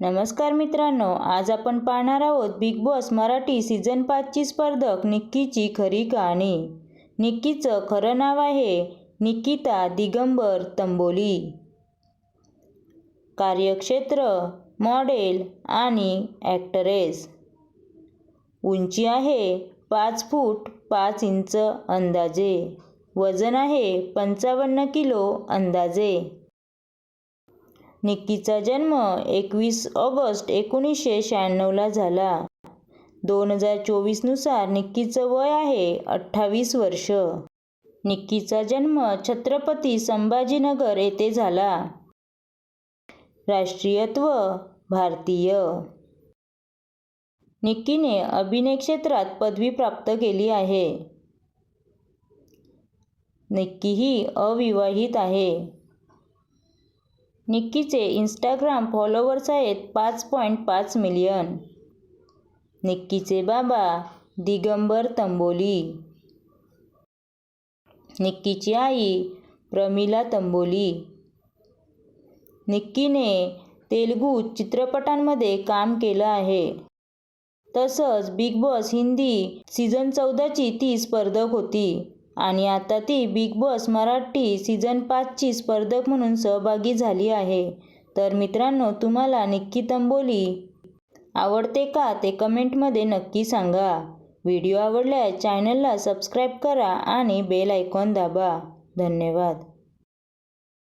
नमस्कार मित्रांनो आज आपण पाहणार आहोत बिग बॉस मराठी सीझन पाचची स्पर्धक निक्कीची खरी कहाणी. निक्कीचं खरं नाव आहे निकिता दिगंबर तंबोली. कार्यक्षेत्र मॉडेल आणि ॲक्टरेस उंची आहे पाच फूट पाच इंच अंदाजे. वजन आहे पंचावन्न किलो अंदाजे. निक्कीचा जन्म एकवीस ऑगस्ट एकोणीसशे शहाण्णवला झाला. दोन हजार चोवीसनुसार निक्कीचं वय आहे अठ्ठावीस वर्ष. निक्कीचा जन्म छत्रपती संभाजीनगर येथे झाला. राष्ट्रीयत्व भारतीय. निक्कीने अभिनय क्षेत्रात पदवी प्राप्त केली आहे. निक्की ही अविवाहित आहे. निक्कीचे इंस्टाग्राम फॉलोवर्स आहेत पाच पॉईंट पाच मिलियन. निक्कीचे बाबा दिगंबर तंबोली. निक्कीची आई प्रमिला तंबोली. निक्कीने तेलुगू चित्रपटांमध्ये काम केलं आहे. तसंच बिग बॉस हिंदी सीझन चौदाची ती स्पर्धक होती. आणि आता ती बिग बॉस मराठी सीझन पाचची स्पर्धक म्हणून सहभागी झाली आहे. तर मित्रांनो तुम्हाला निक्की तंबोली आवडते का ते कमेंटमध्ये नक्की सांगा. व्हिडिओ आवडल्यास चॅनलला सबस्क्राईब करा आणि बेल आयकॉन दाबा. धन्यवाद.